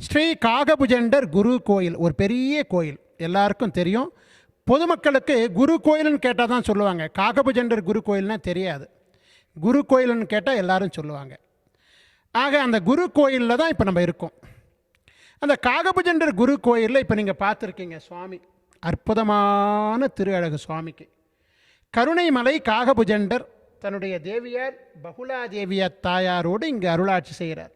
ஸ்ரீ காகபுஜண்டர் குரு கோயில் ஒரு பெரிய கோயில் எல்லாருக்கும் தெரியும். பொதுமக்களுக்கு குரு கோயில்னு கேட்டால் தான் சொல்லுவாங்க. காகபுஜண்டர் குரு கோயில்னா தெரியாது. குரு கோயில்னு கேட்டால் எல்லாரும் சொல்லுவாங்க. ஆக அந்த குரு கோயிலில் தான் இப்போ நம்ம இருக்கோம். அந்த காகபுஜண்டர் குரு கோயிலில் இப்போ நீங்கள் பார்த்துருக்கீங்க சுவாமி. அற்புதமான திரு அழகு சுவாமிக்கு. கருணைமலை காகபுஜண்டர் தன்னுடைய தேவியார் பகுலாதேவியார் தாயாரோடு இங்கே அருளாட்சி செய்கிறார்.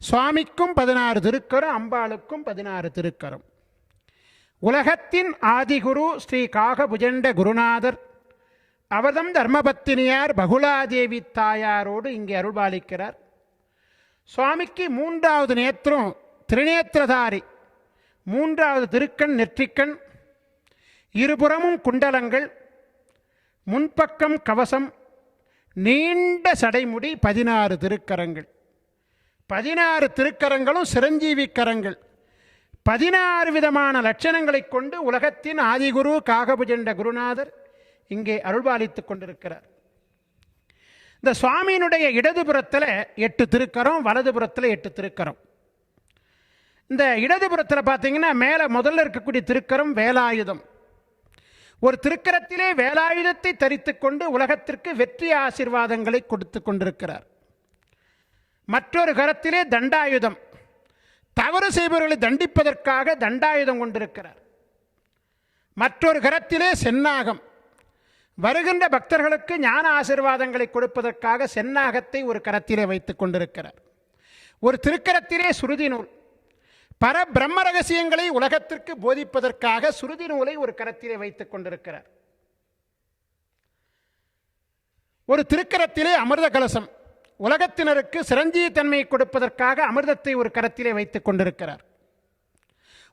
சுவாமிக்கும் பதினாறு திருக்கரும் அம்பாளுக்கும் பதினாறு திருக்கரும். உலகத்தின் ஆதிகுரு ஸ்ரீ காகபுஜண்ட குருநாதர் அவர்தம் தர்மபத்தினியார் பகுலாதேவி தாயாரோடு இங்கே அருள்பாலிக்கிறார். சுவாமிக்கு மூன்றாவது நேத்திரம் திருநேத்திரதாரி மூன்றாவது திருக்கண் நெற்றிக்கண் இருபுறமும் குண்டலங்கள் முன்பக்கம் கவசம் நீண்ட சடைமுடி பதினாறு திருக்கரங்கள். பதினாறு திருக்கரங்களும் சிரஞ்சீவி கரங்கள் பதினாறு விதமான லட்சணங்களைக் கொண்டு உலகத்தின் ஆதிகுரு காகபுஜண்ட குருநாதர் இங்கே அருள்பாலித்து கொண்டிருக்கிறார். இந்த சுவாமியினுடைய இடதுபுறத்தில் எட்டு திருக்கரம் வலதுபுறத்தில் எட்டு திருக்கரம். இந்த இடதுபுறத்தில் பார்த்தீங்கன்னா மேலே முதல்ல இருக்கக்கூடிய திருக்கரம் வேலாயுதம். ஒரு திருக்கரத்திலே வேலாயுதத்தை தரித்து கொண்டு உலகத்திற்கு வெற்றி ஆசீர்வாதங்களை கொடுத்து கொண்டிருக்கிறார். மற்றொரு கரத்திலே தண்டாயுதம். தவறு செய்பவர்களை தண்டிப்பதற்காக தண்டாயுதம் கொண்டிருக்கிறார். மற்றொரு கரத்திலே சென்னாகம் வருகின்ற பக்தர்களுக்கு ஞான ஆசீர்வாதங்களை கொடுப்பதற்காக சென்னாகத்தை ஒரு கரத்திலே வைத்துக் கொண்டிருக்கிறார். ஒரு திருக்கரத்திலே சுருதி நூல். பர பிரம்ம ரகசியங்களை உலகத்திற்கு போதிப்பதற்காக சுருதி நூலை ஒரு கரத்திலே வைத்துக் கொண்டிருக்கிறார். ஒரு திருக்கரத்திலே அமிர்த கலசம் உலகத்தினருக்கு சிரஞ்சீவி தன்மையை கொடுப்பதற்காக அமிர்தத்தை ஒரு கரத்திலே வைத்துக் கொண்டிருக்கிறார்.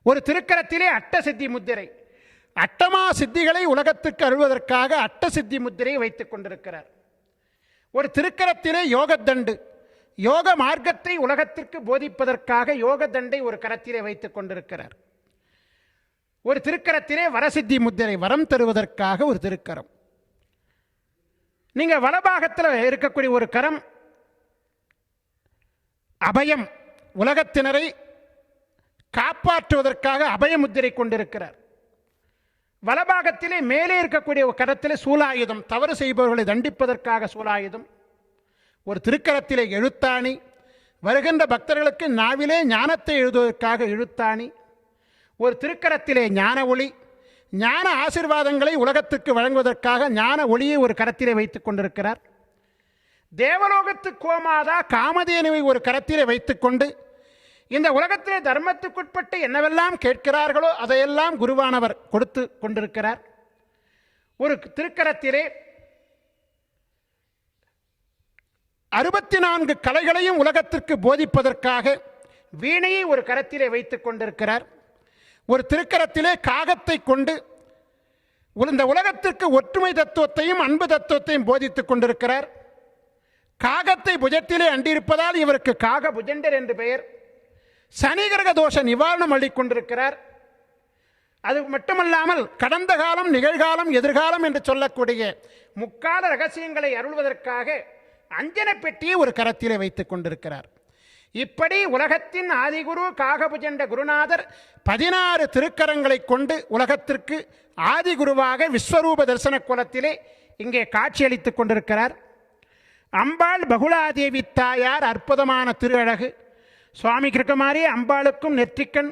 ஒரு திருக்கரத்திலே அட்ட சித்தி முத்திரை. அட்டமா சித்திகளை உலகத்துக்கு அருள்வதற்காக அட்ட சித்தி முத்திரையை வைத்துக் கொண்டிருக்கிறார். ஒரு திருக்கரத்திலே யோகத்தண்டு. யோக மார்க்கத்தை உலகத்திற்கு போதிப்பதற்காக யோக தண்டை ஒரு கரத்திலே வைத்துக் கொண்டிருக்கிறார். ஒரு திருக்கரத்திலே வரசித்தி முத்திரை வரம் தருவதற்காக ஒரு திருக்கரம். நீங்கள் வலபாகத்தில் இருக்கக்கூடிய ஒரு கரம் அபயம் உலகத்தினரை காப்பாற்றுவதற்காக அபய முத்திரை கொண்டிருக்கிறார். வலபாகத்திலே மேலே இருக்கக்கூடிய ஒரு சூலாயுதம் தவறு செய்பவர்களை தண்டிப்பதற்காக சூலாயுதம். ஒரு திருக்கரத்திலே எழுத்தாணி வருகின்ற பக்தர்களுக்கு நாவிலே ஞானத்தை எழுதுவதற்காக எழுத்தாணி ஒரு திருக்கரத்திலே ஞான ஒளி ஞான ஆசிர்வாதங்களை உலகத்துக்கு வழங்குவதற்காக ஞான ஒளியை ஒரு கரத்திலே வைத்துக் கொண்டிருக்கிறார். தேவலோகத்து கோமாதா காமதேனுவை ஒரு கரத்திலே வைத்துக்கொண்டு இந்த உலகத்திலே தர்மத்துக்குட்பட்டு என்னவெல்லாம் கேட்கிறார்களோ அதையெல்லாம் குருவானவர் கொடுத்து கொண்டிருக்கிறார். ஒரு திருக்கரத்திலே அறுபத்தி நான்கு கலைகளையும் உலகத்திற்கு போதிப்பதற்காக வீணையை ஒரு கரத்திலே வைத்துக் கொண்டிருக்கிறார். ஒரு திருக்கரத்திலே காகத்தை கொண்டு இந்த உலகத்திற்கு ஒற்றுமை தத்துவத்தையும் அன்பு தத்துவத்தையும் போதித்துக் கொண்டிருக்கிறார். காகத்தை புஜத்திலே அண்டியிருப்பதால் இவருக்கு காக புஜண்டர் என்று பெயர். சனிகிரக தோஷ நிவாரணம் அளிக்கொண்டிருக்கிறார். அது மட்டுமல்லாமல் கடந்த காலம் நிகழ்காலம் எதிர்காலம் என்று சொல்லக்கூடிய முக்கால ரகசியங்களை அருள்வதற்காக அஞ்சன பெட்டியை ஒரு கரத்திலே வைத்துக் கொண்டிருக்கிறார். இப்படி உலகத்தின் ஆதிகுரு காகபுஜண்ட குருநாதர் பதினாறு திருக்கரங்களை கொண்டு உலகத்திற்கு ஆதிகுருவாக விஸ்வரூப தரிசன குலத்திலே இங்கே காட்சியளித்துக் கொண்டிருக்கிறார். அம்பாள் பகுலாதேவி தாயார் அற்புதமான திரு அழகு சுவாமி கிருக்கமாரி அம்பாளுக்கும் நெற்றிக்கண்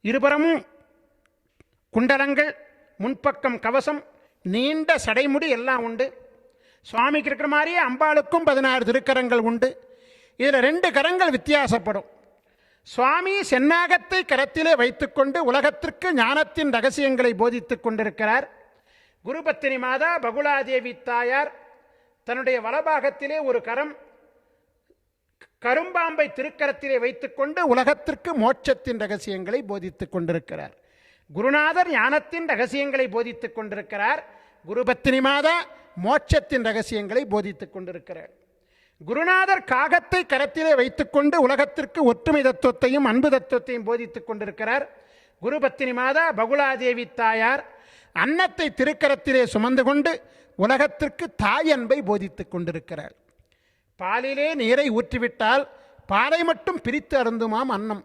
இருபுறமும் குண்டலங்கள் முன்பக்கம் கவசம் நீண்ட சடைமுடி எல்லாம் உண்டு. சுவாமிக்கு இருக்கிற மாதிரியே அம்பாளுக்கும் பதினாறு திருக்கரங்கள் உண்டு. இதில் ரெண்டு கரங்கள் வித்தியாசப்படும். சுவாமி சென்னாகத்தை கரத்திலே வைத்துக்கொண்டு உலகத்திற்கு ஞானத்தின் ரகசியங்களை போதித்துக் கொண்டிருக்கிறார். குருபத்தினி மாதா பகுலாதேவி தாயார் தன்னுடைய வலபாகத்திலே ஒரு கரம் கரும்பாம்பை திருக்கரத்திலே வைத்துக்கொண்டு உலகத்திற்கு மோட்சத்தின் ரகசியங்களை போதித்துக் கொண்டிருக்கிறார். குருநாதர் ஞானத்தின் ரகசியங்களை போதித்துக் கொண்டிருக்கிறார். குருபத்தினி மாதா மோட்சத்தின் ரகசியங்களை போதித்துக் கொண்டிருக்கிறார். குருநாதர் காகத்தை கரத்திலே வைத்துக்கொண்டு உலகத்திற்கு ஒற்றுமை தத்துவத்தையும் அன்பு தத்துவத்தையும் போதித்துக் கொண்டிருக்கிறார். குருபத்தினி மாதா பகுலாதேவி தாயார் அன்னத்தை திருக்கரத்திலே சுமந்து கொண்டு உலகத்திற்கு தாய் அன்பை போதித்துக் கொண்டிருக்கிறார். பாலிலே நீரை ஊற்றிவிட்டால் பாலை மட்டும் பிரித்து அருந்துமாம் அன்னம்.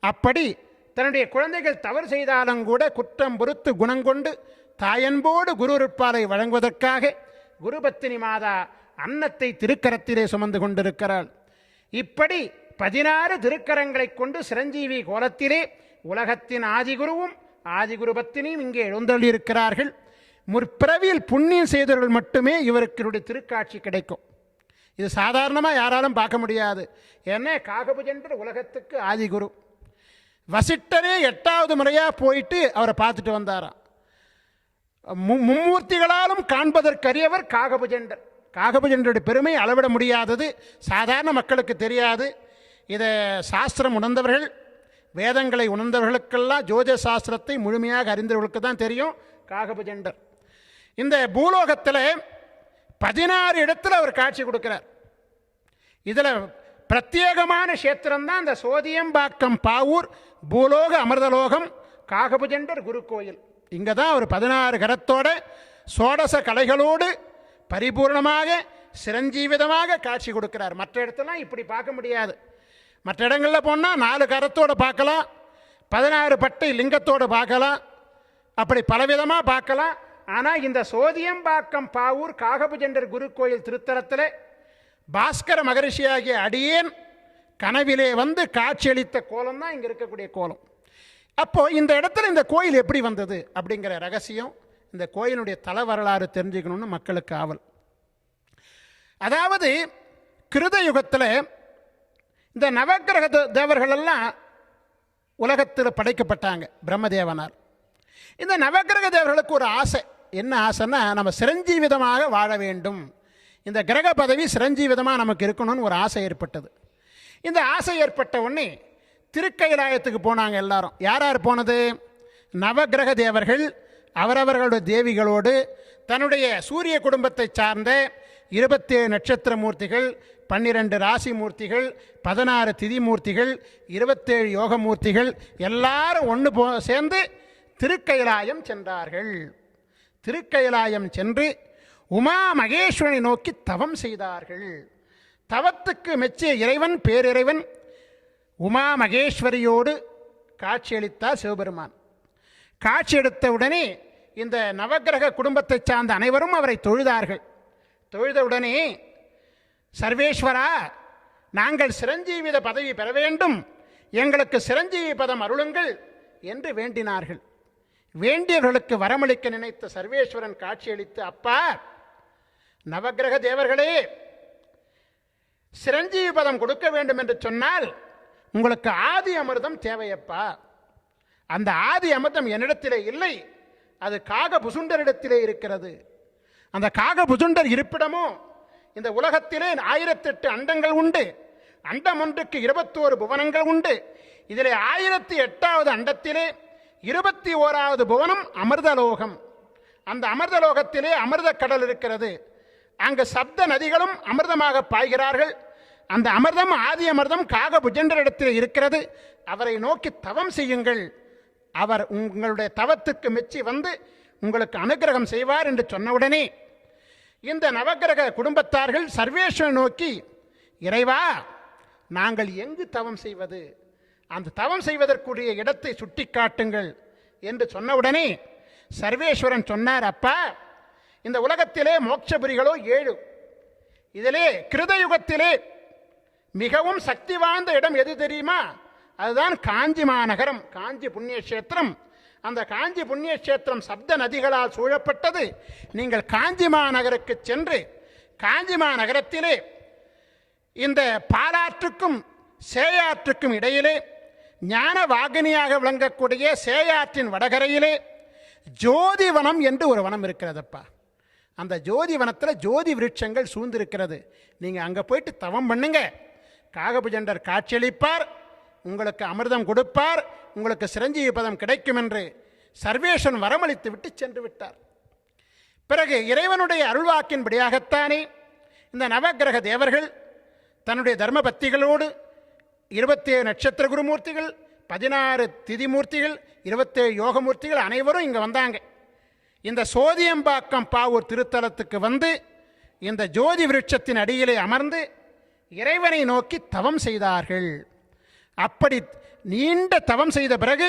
அப்படி தன்னுடைய குழந்தைகள் தவறு செய்தாலும் கூட குற்றம் பொறுத்து குணங்கொண்டு தாயன்போடு குரு குருவிற்பாலை வழங்குவதற்காக குருபத்தினி மாதா அன்னத்தை திருக்கரத்திலே சுமந்து கொண்டிருக்கிறாள். இப்படி பதினாறு திருக்கரங்களைக் கொண்டு சிரஞ்சீவி கோலத்திலே உலகத்தின் ஆதிகுருவும் ஆதிகுருபத்தினியும் இங்கே எழுந்தள்ளியிருக்கிறார்கள் முற்பிறவியில் புண்ணியம் செய்தவர்கள் மட்டுமே இவருக்கு திருக்காட்சி கிடைக்கும். இது சாதாரணமாக யாராலும் பார்க்க முடியாது. ஏன்னா காகபுஜன்ற உலகத்துக்கு ஆதிகுரு. வசிட்டரே எட்டாவது முறையாக போயிட்டு அவரை பார்த்துட்டு வந்தாராம் மு மும்மூர்த்திகளாலும் காண்பதற்கரியவர் காகபுஜண்டர் காகபுஜண்டருடைய பெருமை அளவிட முடியாதது. சாதாரண மக்களுக்கு தெரியாது. இதை சாஸ்திரம் உணர்ந்தவர்கள் வேதங்களை உணர்ந்தவர்களுக்கெல்லாம் ஜோதிட சாஸ்திரத்தை முழுமையாக அறிந்தவர்களுக்கு தான் தெரியும். காகபுஜண்டர் இந்த பூலோகத்தில் பதினாறு இடத்துல அவர் காட்சி கொடுக்கிறார். இதில் பிரத்யேகமான கஷேத்திரம்தான் இந்த சோதியம்பாக்கம் பாவூர் பூலோக அமிர்தலோகம் காகபுஜண்டர் குரு கோயில் இங்கே தான் அவர் பதினாறு கரத்தோட சோடச கலைகளோடு பரிபூர்ணமாக சிரஞ்சீவிதமாக காட்சி கொடுக்கிறார். மற்ற இடத்தெல்லாம் இப்படி பார்க்க முடியாது. மற்ற இடங்களில் போனால் நாலு கரத்தோடு பார்க்கலாம் பதினாறு பட்டை லிங்கத்தோடு பார்க்கலாம் அப்படி பலவிதமாக பார்க்கலாம். ஆனால் இந்த சோதியம்பாக்கம் பாவூர் காகபுஜண்டர் குரு கோயில் திருத்தலத்தில் பாஸ்கர மகரிஷியாகிய அடியேன் கனவிலே வந்து காட்சியளித்த கோலம் தான் இங்கே இருக்கக்கூடிய கோலம். அப்போது இந்த இடத்துல இந்த கோயில் எப்படி வந்தது அப்படிங்கிற ரகசியம் இந்த கோயிலுடைய தல வரலாறு தெரிஞ்சுக்கணும்னு மக்களுக்கு ஆவல். அதாவது கிருத யுகத்தில் இந்த நவக்கிரக தேவர்களெல்லாம் உலகத்தில் படைக்கப்பட்டாங்க பிரம்மதேவனால். இந்த நவக்கிரக தேவர்களுக்கு ஒரு ஆசை. என்ன ஆசைன்னா நம்ம சிரஞ்சீவிதமாக வாழ வேண்டும். இந்த கிரக பதவி சிரஞ்சீவிதமாக நமக்கு இருக்கணும்னு ஒரு ஆசை ஏற்பட்டது. இந்த ஆசை ஏற்பட்ட உடனே திருக்கைலாயத்துக்கு போனாங்க எல்லாரும். யார் யார் போனது? நவக்கிரக தேவர்கள் அவரவர்களுடைய தேவிகளோடு தன்னுடைய சூரிய குடும்பத்தை சார்ந்த இருபத்தேழு நட்சத்திர மூர்த்திகள் பன்னிரண்டு ராசி மூர்த்திகள் பதினாறு திதிமூர்த்திகள் இருபத்தேழு யோகமூர்த்திகள் எல்லாரும் ஒன்று போ சேர்ந்து திருக்கயிலாயம் சென்றார்கள். திருக்கயிலாயம் சென்று உமா மகேஸ்வரனை நோக்கி தவம் செய்தார்கள். தவத்துக்கு மெச்சிய இறைவன் பேரிறைவன் உமா மகேஸ்வரியோடு காட்சியளித்தார் சிவபெருமான். காட்சி எடுத்த உடனே இந்த நவக்கிரக குடும்பத்தைச் சார்ந்த அனைவரும் அவரை தொழுதார்கள். தொழுதவுடனே சர்வேஸ்வரா நாங்கள் சிரஞ்சீவித பதவி பெற வேண்டும். எங்களுக்கு சிரஞ்சீவி பதம் அருளுங்கள் என்று வேண்டினார்கள். வேண்டியவர்களுக்கு வரமளிக்க நினைத்த சர்வேஸ்வரன் காட்சியளித்து அப்பா நவக்கிரக தேவர்களே சிரஞ்சீவி பதம் கொடுக்க வேண்டும் என்று சொன்னால் உங்களுக்கு ஆதி அமிர்தம் தேவையப்பா. அந்த ஆதி அமிர்தம் என்னிடத்திலே இல்லை. அது காக புசுண்டரிடத்திலே இருக்கிறது. அந்த காக புசுண்டர் இருப்பிடமோ இந்த உலகத்திலே ஆயிரத்தெட்டு அண்டங்கள் உண்டு. அண்டம் ஒன்றுக்கு இருபத்தோரு புவனங்கள் உண்டு. இதிலே ஆயிரத்தி எட்டாவது அண்டத்திலே இருபத்தி ஓராவது புவனம் அமிர்தலோகம். அந்த அமிர்தலோகத்திலே அமிர்த கடல் இருக்கிறது. அங்கு சப்த நதிகளும் அமிர்தமாக பாய்கிறார்கள். அந்த அமிர்தம் ஆதி அமிர்தம் காக புஜண்டரிடத்தில் இருக்கிறது. அவரை நோக்கி தவம் செய்யுங்கள். அவர் உங்களுடைய தவத்துக்கு மெச்சி வந்து உங்களுக்கு அனுக்கிரகம் செய்வார் என்று சொன்னவுடனே இந்த நவக்கிரக குடும்பத்தார்கள் சர்வேஸ்வரன் நோக்கி இறைவா நாங்கள் எங்கு தவம் செய்வது? அந்த தவம் செய்வதற்குரிய இடத்தை சுட்டிக்காட்டுங்கள் என்று சொன்னவுடனே சர்வேஸ்வரன் சொன்னார் அப்பா இந்த உலகத்திலே மோட்சபுரிகளோ ஏழு. இதிலே கிருதயுகத்திலே மிகவும் சக்தி வாய்ந்த இடம் எது தெரியுமா? அதுதான் காஞ்சி மாநகரம் காஞ்சி புண்ணிய கஷேத்திரம் அந்த காஞ்சி புண்ணியக்ஷேத்திரம் சப்த நதிகளால் சூழப்பட்டது. நீங்கள் காஞ்சி மாநகருக்கு சென்று காஞ்சி மாநகரத்திலே இந்த பாலாற்றுக்கும் சேயாற்றுக்கும் இடையிலே ஞான வாகினியாக விளங்கக்கூடிய சேயாற்றின் வடகரையிலே ஜோதிவனம் என்று ஒரு வனம் இருக்கிறதப்பா. அந்த ஜோதி வனத்தில் ஜோதி விருட்சங்கள் சூழ்ந்திருக்கிறது. நீங்கள் அங்கே போயிட்டு தவம் பண்ணுங்க. காகபுஜண்டர் காட்சியளிப்பார். உங்களுக்கு அமிர்தம் கொடுப்பார். உங்களுக்கு சிரஞ்சீவி பதம் கிடைக்கும் என்று சர்வேஷன் வரமளித்து விட்டு சென்று விட்டார். பிறகு இறைவனுடைய அருள்வாக்கின்படியாகத்தானே இந்த நவக்கிரக தேவர்கள் தன்னுடைய தர்மபக்திகளோடு இருபத்தேழு நட்சத்திர குருமூர்த்திகள் பதினாறு திதிமூர்த்திகள் இருபத்தேழு யோகமூர்த்திகள் அனைவரும் இங்கே வந்தாங்க. இந்த சோதியம்பாக்கம் பாவூர் திருத்தலத்துக்கு வந்து இந்த ஜோதி விருட்சத்தின் அடியிலே அமர்ந்து இறைவனை நோக்கி தவம் செய்தார்கள். அப்படி நீண்ட தவம் செய்த பிறகு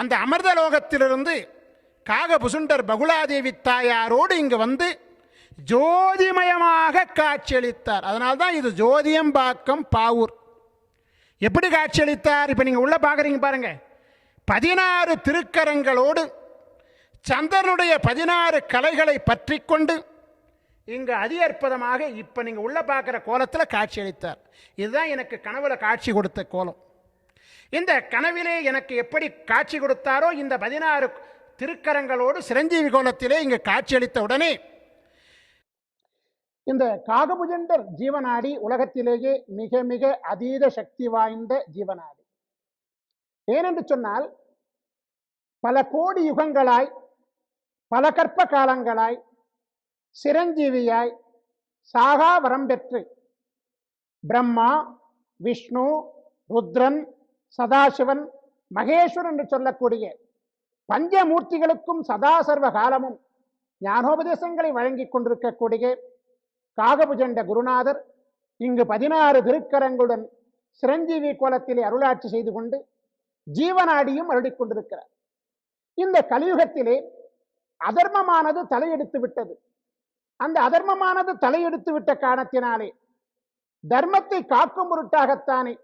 அந்த அமிர்தலோகத்திலிருந்து காகபுசுண்டர் பகுலாதேவி தாயாரோடு இங்கு வந்து ஜோதிமயமாக காட்சியளித்தார். அதனால்தான் இது ஜோதியம்பாக்கம் பாவூர். எப்படி காட்சியளித்தார்? இப்போ நீங்கள் உள்ளே பார்க்குறீங்க பாருங்க. பதினாறு திருக்கரங்களோடு சந்திரனுடைய பதினாறு கலைகளை பற்றி கொண்டு இங்கு அதி அற்புதமாக இப்போ நீங்கள் உள்ளே பார்க்குற கோலத்தில் காட்சியளித்தார். இதுதான் எனக்கு கனவுல காட்சி கொடுத்த கோலம். இந்த கனவிலே எனக்கு எப்படி காட்சி கொடுத்தாரோ இந்த பதினாறு திருக்கரங்களோடு சிரஞ்சீவி கோலத்திலே இங்கு காட்சியளித்த உடனே இந்த காகபுஜண்டர் ஜீவனாடி உலகத்திலேயே மிக மிக அதீத சக்தி வாய்ந்த ஜீவனாடி ஏனென்று சொன்னால் பல கோடி யுகங்களாய் பல கற்ப காலங்களாய் சிரஞ்சீவியாய் சாகா வரம் பெற்று பிரம்மா விஷ்ணு ருத்ரன் சதாசிவன் மகேஸ்வரன் என்று சொல்லக்கூடிய பஞ்சமூர்த்திகளுக்கும் சதா சர்வ காலமும் ஞானோபதேசங்களை வழங்கி கொண்டிருக்கக்கூடிய காகபுஜண்ட குருநாதர் இங்கு பதினாறு திருக்கரங்களுடன் சிரஞ்சீவி கோலத்திலே அருளாட்சி செய்து கொண்டு ஜீவனாடியும் அருளிக் கொண்டிருக்கிறார். இந்த கலியுகத்திலே அதர்மமானது தலையெடுத்து விட்டது. அந்த அதர்மமானது தலையெடுத்து விட்ட காரணத்தினாலே தர்மத்தை காக்கும் பொருட்டாகத்தானே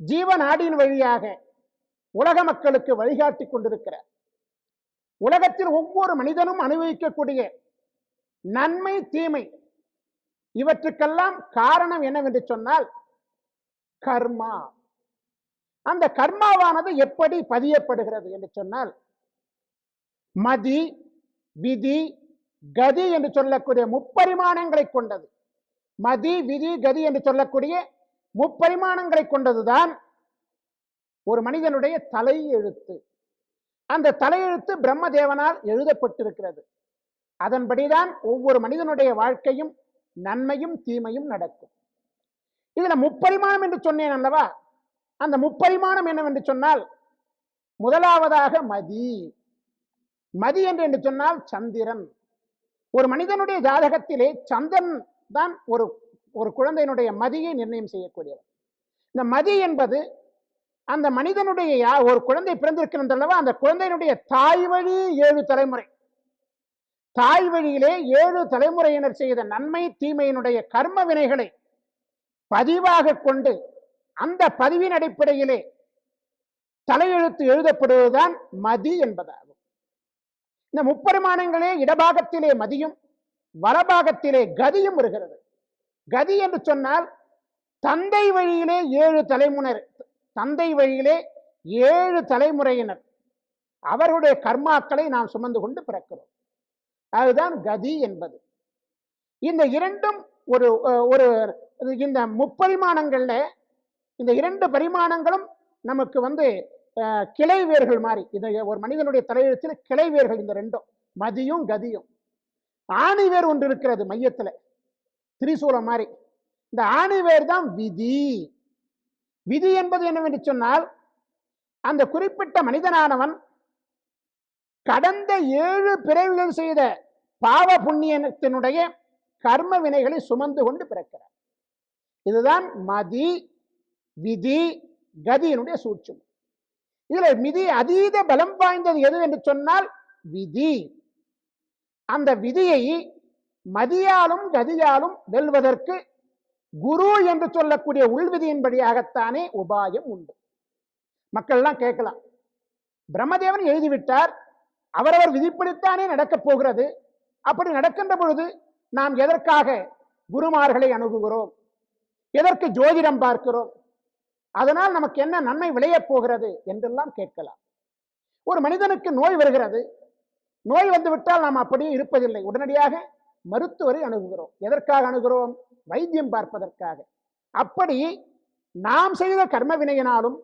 ஜீவநாடியின் வழியாக உலக மக்களுக்கு வழிகாட்டி கொண்டிருக்கிறார். உலகத்தில் ஒவ்வொரு மனிதனும் அனுபவிக்கக்கூடிய நன்மை தீமை இவற்றுக்கெல்லாம் காரணம் என்னவென்று சொன்னால் கர்மா. அந்த கர்மாவானது எப்படி பதியப்படுகிறது என்று சொன்னால் மதி விதி கதி என்று சொல்லக்கூடிய முப்பரிமாணங்களை கொண்டது. மதி விதி கதி என்று சொல்லக்கூடிய முப்பரிமாணங்களை கொண்டதுதான் ஒரு மனிதனுடைய தலை எழுத்து அந்த தலையெழுத்து பிரம்மதேவனால் எழுதப்பட்டிருக்கிறது. அதன்படிதான் ஒவ்வொரு மனிதனுடைய வாழ்க்கையும் நன்மையும் தீமையும் நடக்கும். இதுல முப்பரிமாணம் என்று சொன்னேன் அல்லவா? அந்த முப்பரிமாணம் என்னவென்று சொன்னால் முதலாவதாக மதி. மதி என்று என்று சொன்னால் சந்திரன். ஒரு மனிதனுடைய ஜாதகத்திலே சந்திரன் தான் ஒரு ஒரு குழந்தையினுடைய மதியை நிர்ணயம் செய்யக்கூடியவர். இந்த மதி என்பது அந்த மனிதனுடைய யா- ஒரு குழந்தை பிறந்திருக்கிறது அல்லவா அந்த குழந்தையினுடைய தாய் வழி ஏழு தலைமுறை. தாய் வழியிலே ஏழு தலைமுறையினர் செய்த நன்மை தீமையினுடைய கர்ம வினைகளை பதிவாக கொண்டு அந்த பதிவின் அடிப்படையிலே தலையெழுத்து எழுதப்படுவதுதான் மதி என்பதாகும். இந்த முப்பரிமாணங்களே இடபாகத்திலே மதியும் வலபாகத்திலே கதியும் வருகிறது. கதி என்று சொன்னால் தந்தை வழியிலே ஏழு தலைமுனர் தந்தை வழியிலே ஏழு தலைமுறையினர். அவர்களுடைய கர்மாக்களை நாம் சுமந்து கொண்டு பிறக்கிறோம். அதுதான் கதி என்பது. இந்த இரண்டும் ஒரு ஒரு இந்த முப்பரிமாணங்கள்ல இந்த இரண்டு பரிமாணங்களும் நமக்கு வந்து கிளை வேர்கள் மாதிரி இது ஒரு மனிதனுடைய தலையெழுத்தில் கிளை வேர்கள் இந்த ரெண்டும் மதியும் கதியும். ஆணி வேர் ஒன்று இருக்கிறது மையத்துல. திரிசூலம் மாதிரி. இந்த ஆணி வேர் தான் விதி. விதி என்பது என்னவென்று சொன்னால் அந்த குறிப்பிட்ட மனிதனானவன் கடந்த ஏழு பிறவிகள் செய்த பாவ புண்ணியத்தினுடைய கர்ம வினைகளை சுமந்து கொண்டு பிறக்கிறார். இதுதான் மதி விதி கதியினுடைய சூட்சம். இதுல மிதி அதீத பலம் வாய்ந்தது எது என்று சொன்னால் விதி. அந்த விதியை மதியாலும் கதியாலும் வெல்வதற்கு குரு என்று சொல்லக்கூடிய உள்விதியின்படியாகத்தானே உபாயம் உண்டு. மக்கள் எல்லாம் கேட்கலாம் பிரம்மதேவன் எழுதிவிட்டார் அவரவர் விதிப்படித்தானே நடக்கப் போகிறது அப்படி நடக்கின்ற பொழுது நாம் எதற்காக குருமார்களை அணுகுகிறோம் எதற்கு ஜோதிடம் பார்க்கிறோம் அதனால் நமக்கு என்ன நன்மை விளையப் போகிறது என்றெல்லாம் கேட்கலாம். ஒரு மனிதனுக்கு நோய் வருகிறது நோய் வந்து விட்டால் நாம் அப்படியே இருப்பதில்லை உடனடியாக மருத்துவரை அணுகுகிறோம். எதற்காக அணுகிறோம் வைத்தியம் பார்ப்பதற்காக. அப்படி நாம் செய்த கர்ம வினையினாலும்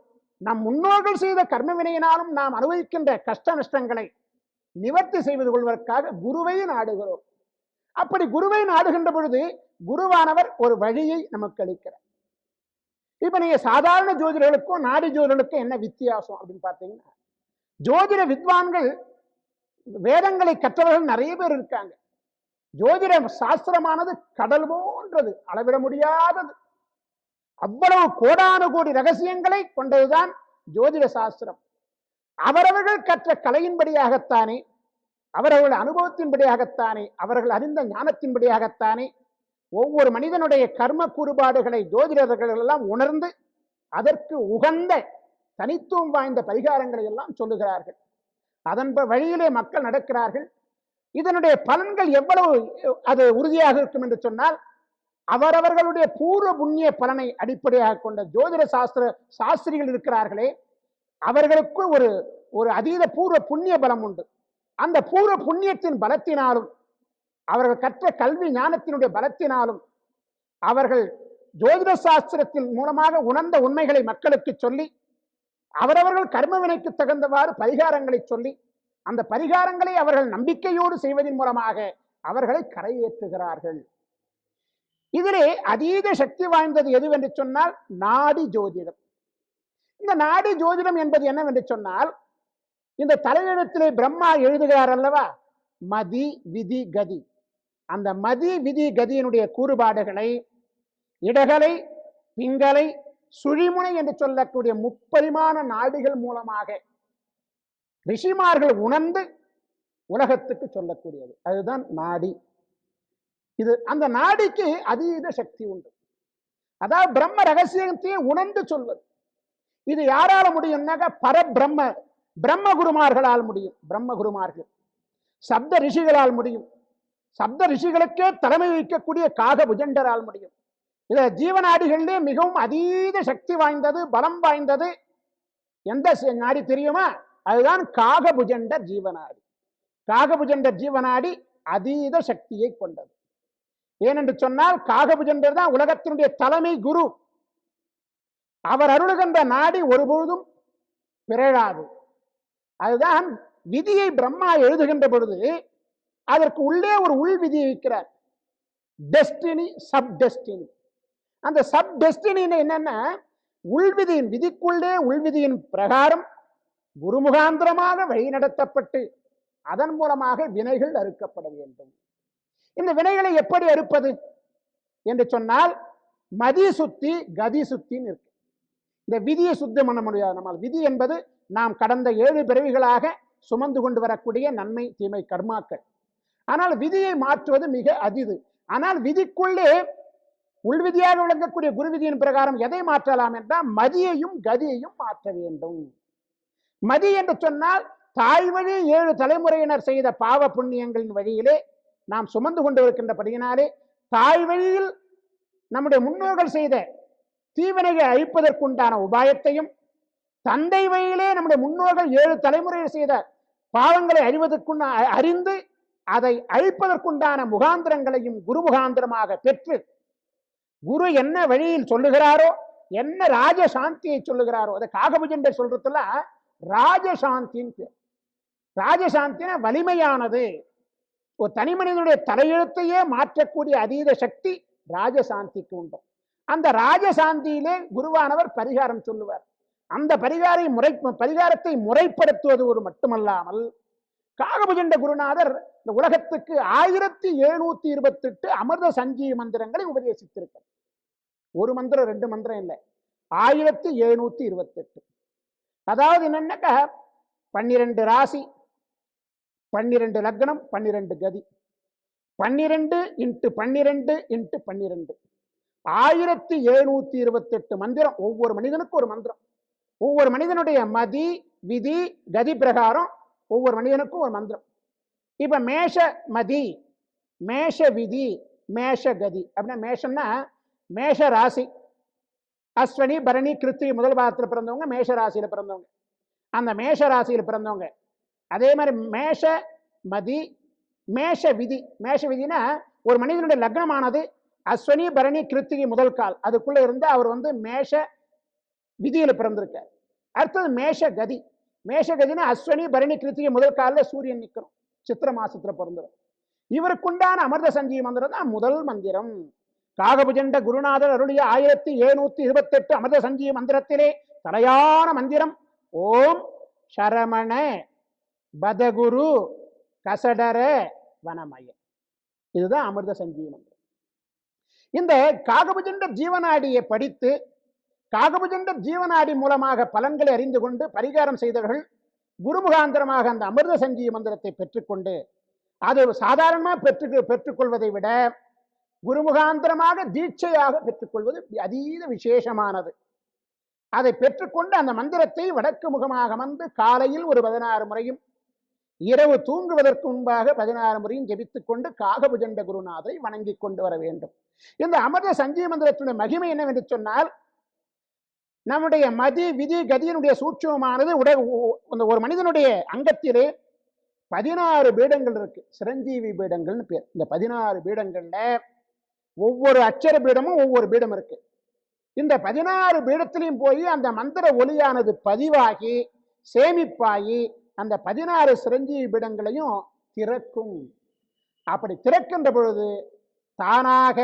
நம் முன்னோர்கள் செய்த கர்ம வினையினாலும் நாம் அனுபவிக்கின்ற கஷ்ட நஷ்டங்களை நிவர்த்தி செய்வது கொள்வதற்காக குருவை நாடுகிறோம். அப்படி குருவை நாடுகின்ற பொழுது குருவானவர் ஒரு வழியை நமக்கு அளிக்கிறார். இப்ப நீங்க சாதாரண ஜோதிடர்களுக்கும் நாடி ஜோதிடர்களுக்கும் என்ன வித்தியாசம் அப்படின்னு பார்த்தீங்கன்னா ஜோதிட வித்வான்கள் வேதங்களை கற்றவர்கள் நிறைய பேர் இருக்காங்க. ஜோதிட சாஸ்திரமானது கடல் போன்றது. அளவிட முடியாதது. அவ்வளவு கோடானு கோடி ரகசியங்களை கொண்டதுதான் ஜோதிட சாஸ்திரம். அவரவர்கள் கற்ற கலையின்படியாகத்தானே அவரவர்கள் அனுபவத்தின்படியாகத்தானே அவர்கள் அறிந்த ஞானத்தின்படியாகத்தானே ஒவ்வொரு மனிதனுடைய கர்ம கூறுபாடுகளை ஜோதிடர்கள் எல்லாம் உணர்ந்து அதற்கு உகந்த தனித்துவம் வாய்ந்த பரிகாரங்களை எல்லாம் சொல்லுகிறார்கள். அதன் வழியிலே மக்கள் நடக்கிறார்கள். இதனுடைய பலன்கள் எவ்வளவு அது உறுதியாக இருக்கும் என்று சொன்னால் அவரவர்களுடைய பூர்வ புண்ணிய பலனை அடிப்படையாக கொண்ட ஜோதிட சாஸ்திர சாஸ்திரிகள் இருக்கிறார்களே அவர்களுக்கு ஒரு ஒரு அதீத பூர்வ புண்ணிய பலம் உண்டு. அந்த பூர்வ புண்ணியத்தின் பலத்தினாலும் அவர்கள் கற்ற கல்வி ஞானத்தினுடைய பலத்தினாலும் அவர்கள் ஜோதிட சாஸ்திரத்தின் மூலமாக உணர்ந்த உண்மைகளை மக்களுக்கு சொல்லி அவரவர்கள் கர்மவினைக்கு தகுந்தவாறு பரிகாரங்களை சொல்லி அந்த பரிகாரங்களை அவர்கள் நம்பிக்கையோடு செய்வதன் மூலமாக அவர்களை கரையேற்றுகிறார்கள். இதிலே அதீத சக்தி வாய்ந்தது எதுவென்று சொன்னால் நாடி ஜோதிடம். இந்த நாடி ஜோதிடம் என்பது என்னவென்று சொன்னால் இந்த தலையெழுத்திலே பிரம்மா எழுதுகிறார் அல்லவா? மதி விதி கதி. அந்த மதி விதி கதியினுடைய கூறுபாடுகளை இடகலை பிங்கலை சுழிமுனை என்று சொல்லக்கூடிய முப்பரிமாண நாடுகள் மூலமாக ரிஷிமார்கள் உணர்ந்து உலகத்துக்கு சொல்லக்கூடியது. அதுதான் நாடி. இது அந்த நாடிக்கு அதீத சக்தி உண்டு. அதாவது பிரம்ம ரகசியத்தையே உணர்ந்து சொல்வது. இது யாரால முடியும்னாக்க பரபிரம்ம பிரம்ம குருமார்களால் முடியும். பிரம்ம குருமார்கள் சப்த ரிஷிகளால் முடியும். சப்த ரிஷிகளுக்கே தலைமை வைக்கக்கூடிய காக புஜண்டரால் முடியும். இத ஜீவநாடிகளிலே மிகவும் அதீத சக்தி வாய்ந்தது பலம் வாய்ந்தது. எந்த நாடி தெரியுமா? அதுதான் காகபுஜண்ட ஜீவநாடி காகபுஜண்ட ஜீவநாடி அதீத சக்தியை கொண்டது. ஏனென்று சொன்னால் காகபுஜண்டர் தான் உலகத்தினுடைய தலைமை குரு. அவர் அருளுகின்ற நாடி ஒருபொழுதும் பிறழாது. அதுதான் விதியை பிரம்மா எழுதுகின்ற பொழுது அதற்கு உள்ளே ஒரு உள் விதியை வைக்கிறார் டெஸ்டினி சப் டெஸ்டினி அந்த சப் டெஸ்டினின்னு என்னன்னா உள்விதியின் விதிக்குள்ளே உள்விதியின் பிரகாரம் குருமுகாந்திரமாக வழிநடத்தப்பட்டு அதன் மூலமாக வினைகள் அறுக்கப்பட வேண்டும். இந்த வினைகளை எப்படி அறுப்பது? என்று சொன்னால் மதி சுத்தி கதி சுத்தின்னு இருக்கு. இந்த விதியை சுத்தம் பண்ண முடியாது. நம்மால் விதி என்பது நாம் கடந்த ஏழு பிறவிகளாக சுமந்து கொண்டு வரக்கூடிய நன்மை தீமை கர்மாக்கள். ஆனால் விதியை மாற்றுவது மிக அரிது. ஆனால் விதிக்குள்ளே உள்விதியாக விளங்கக்கூடிய குரு விதியின் பிரகாரம் எதை மாற்றலாம் என்றால் மதியையும் கதியையும் மாற்ற வேண்டும். மதி என்று சொன்னால் தாய் வழி ஏழு தலைமுறையினர் செய்த பாவ புண்ணியங்களின் வழியிலே நாம் சுமந்து கொண்டு இருக்கின்றபடியினாலே தாய் வழியில் நம்முடைய முன்னோர்கள் செய்த தீவினையை அழிப்பதற்குண்டான உபாயத்தையும் தந்தை வழியிலே நம்முடைய முன்னோர்கள் ஏழு தலைமுறையில் செய்த பாவங்களை அழிவதற்குள்ள அறிந்து அதை அழிப்பதற்குண்டான முகாந்திரங்களையும் குரு முகாந்திரமாக பெற்று குரு என்ன வழியில் சொல்லுகிறாரோ என்ன ராஜசாந்தியை சொல்லுகிறாரோ அதை காகபுஜண்டர் சொல்றதுல ராஜசாந்தின்னு பேர். ராஜசாந்தினா வலிமையானது. ஒரு தனி மனிதனுடைய தலையெழுத்தையே மாற்றக்கூடிய அதீத சக்தி ராஜசாந்திக்கு உண்டு. அந்த ராஜசாந்தியிலே குருவானவர் பரிகாரம் சொல்லுவார். அந்த பரிகாரை முறை பரிகாரத்தை முறைப்படுத்துவது ஒரு மட்டுமல்லாமல் காகபுஜண்ட குருநாதர் இந்த உலகத்துக்கு ஆயிரத்தி எழுநூத்தி இருபத்தி எட்டு அமிர்த சஞ்சீவி மந்திரங்களை உபதேசித்திருக்கிறார். ஒரு மந்திரம் ரெண்டு மந்திரம் இல்லை. ஆயிரத்தி எழுநூத்தி இருபத்தி எட்டு அதாவது என்னன்னாக்கா? பன்னிரெண்டு ராசி பன்னிரண்டு லக்னம் பன்னிரெண்டு கதி. பன்னிரெண்டு இன்ட்டு பன்னிரண்டு இன்ட்டு பன்னிரெண்டு. ஆயிரத்தி எழுநூத்தி இருபத்தெட்டு மந்திரம். ஒவ்வொரு மனிதனுக்கும் ஒரு மந்திரம். ஒவ்வொரு மனிதனுடைய மதி விதி கதி பிரகாரம் ஒவ்வொரு மனிதனுக்கும் ஒரு மந்திரம். இப்ப மேஷ மதி மேஷ விதி மேஷ கதி. அப்படின்னா மேஷம்னா மேஷ ராசி. அஸ்வனி பரணி கிருத்திகை முதல் பாகத்தில் பிறந்தவங்க மேஷ ராசியில பிறந்தவங்க. அந்த மேஷ ராசியில் பிறந்தவங்க. அதே மாதிரி மேஷ மதி மேஷ விதி. மேஷ விதினா ஒரு மனிதனுடைய லக்னமானது அஸ்வனி பரணி கிருத்திகை முதல் கால். அதுக்குள்ள இருந்து அவர் வந்து மேஷ விதியில பிறந்திருக்கார். அடுத்தது மேஷ கதி. மேஷ கதினா அஸ்வனி பரணி கிருத்திகை முதல் காலில் சூரியன் நிற்கணும் சித்திர மாசத்துல பிறந்துடும் இவருக்குண்டான அமிர்த சஞ்சீவி மந்திரம் தான் முதல் மந்திரம். காகபுஜண்ட குருநாதர் அருளிய ஆயிரத்தி எழுநூத்தி இருபத்தெட்டு அமிர்த சஞ்சீவ மந்திரத்திலே தலையான மந்திரம். ஓம் சரமண பதகுரு கசடர வனமய. இதுதான் அமிர்த சஞ்சீவ மந்திரம். இந்த காகபுஜண்ட ஜீவநாடியை படித்து காகபுஜண்ட ஜீவநாடி மூலமாக பலன்களை அறிந்து கொண்டு பரிகாரம் செய்தவர்கள் குருமுகாந்திரமாக அந்த அமிர்த சஞ்சீவ மந்திரத்தை பெற்றுக்கொண்டு அது சாதாரணமாக பெற்று பெற்றுக்கொள்வதை விட குருமுகாந்திரமாக தீட்சையாக பெற்றுக்கொள்வது அதீத விசேஷமானது. அதை பெற்றுக்கொண்டு அந்த மந்திரத்தை வடக்கு முகமாக வந்து காலையில் ஒரு பதினாறு முறையும் இரவு தூங்குவதற்கு முன்பாக பதினாறு முறையும் ஜெபித்துக் கொண்டு காகபுஜண்ட குருநாதரை வணங்கி கொண்டு வர வேண்டும். இந்த அமிர்த சஞ்சீவ மந்திரத்தினுடைய மகிமை என்னவென்று சொன்னால் நம்முடைய மதி விதி கதியினுடைய சூட்சமானது உட அந்த ஒரு மனிதனுடைய அங்கத்திலே பதினாறு பீடங்கள் இருக்கு. சிரஞ்சீவி பீடங்கள்னு பேர். இந்த பதினாறு பீடங்கள்ல ஒவ்வொரு அச்சர பீடமும் ஒவ்வொரு பீடம் இருக்கு. இந்த பதினாறு பீடத்திலையும் போய் அந்த மந்திர ஒலியானது பதிவாகி சேமிப்பாகி அந்த பதினாறு சிரஞ்சீவி பீடங்களையும் திறக்கும். அப்படி திறக்கின்ற பொழுது தானாக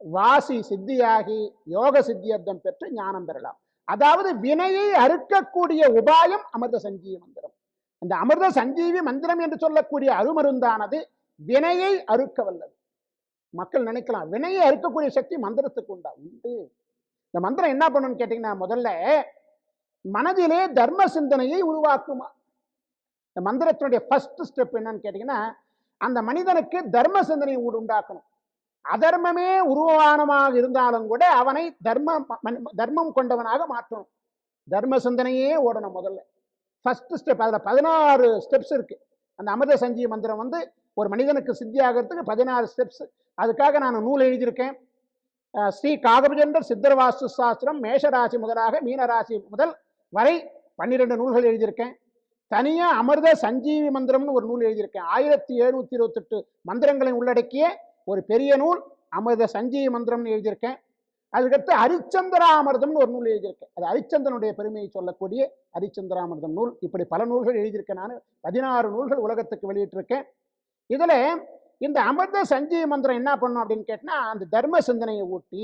வாசி சித்தியாகி யோக சித்தியர்த்தம் பெற்று ஞானம் பெறலாம். அதாவது வினையை அறுக்கக்கூடிய உபாயம் அமிர்த சஞ்சீவி மந்திரம். இந்த அமிர்த சஞ்சீவி மந்திரம் என்று சொல்லக்கூடிய அருமருந்தானது வினையை அறுக்க வல்லது. மக்கள் நினைக்கலாம் வினையை அறுக்கக்கூடிய சக்தி மந்திரத்துக்கு உண்டா? உண்டு. இந்த மந்திரம் என்ன பண்ணுன்னு கேட்டீங்கன்னா முதல்ல மனதிலே தர்ம சிந்தனையை உருவாக்குமா? இந்த மந்திரத்தினுடைய ஃபர்ஸ்ட் ஸ்டெப் என்னன்னு கேட்டீங்கன்னா அந்த மனிதனுக்கு தர்ம சிந்தனையை உண்டாக்கணும். அதர்மமே உருவானமாக இருந்தாலும் கூட அவனை தர்ம தர்மம் கொண்டவனாக மாற்றணும். தர்ம சிந்தனையே ஓடணும் முதல்ல. ஃபர்ஸ்ட் ஸ்டெப் அதில் பதினாறு ஸ்டெப்ஸ் இருக்கு. அந்த அமிர்த சஞ்சீவ மந்திரம் வந்து ஒரு மனிதனுக்கு சித்தி ஆகிறதுக்கு பதினாறு ஸ்டெப்ஸ் அதுக்காக நான் நூல் எழுதியிருக்கேன். ஸ்ரீ காகபஜண்டர் சித்தர் வாஸ்து சாஸ்திரம் மேஷராசி முதலாக மீனராசி முதல் வரை பன்னிரெண்டு நூல்கள் எழுதியிருக்கேன். தனியாக அமிர்த சஞ்சீவி மந்திரம்னு ஒரு நூல் எழுதியிருக்கேன். ஆயிரத்தி எழுநூற்றி இருபத்தெட்டு மந்திரங்களை உள்ளடக்கிய ஒரு பெரிய நூல் அமிர்த சஞ்சீவி மந்திரம்னு எழுதியிருக்கேன். அதுக்கடுத்து ஹரிச்சந்திராமிர்தம்னு ஒரு நூல் எழுதியிருக்கேன். அது ஹரிச்சந்திரனுடைய பெருமையை சொல்லக்கூடிய ஹரிச்சந்திராமிர்தம் நூல். இப்படி பல நூல்கள் எழுதியிருக்கேன். நான் பதினாறு நூல்கள் உலகத்துக்கு வெளியிட்டிருக்கேன். இதில் இந்த அமிர்த சஞ்சீவி மந்திரம் என்ன பண்ணும் அப்படின்னு கேட்டால் அந்த தர்ம சிந்தனையை ஊட்டி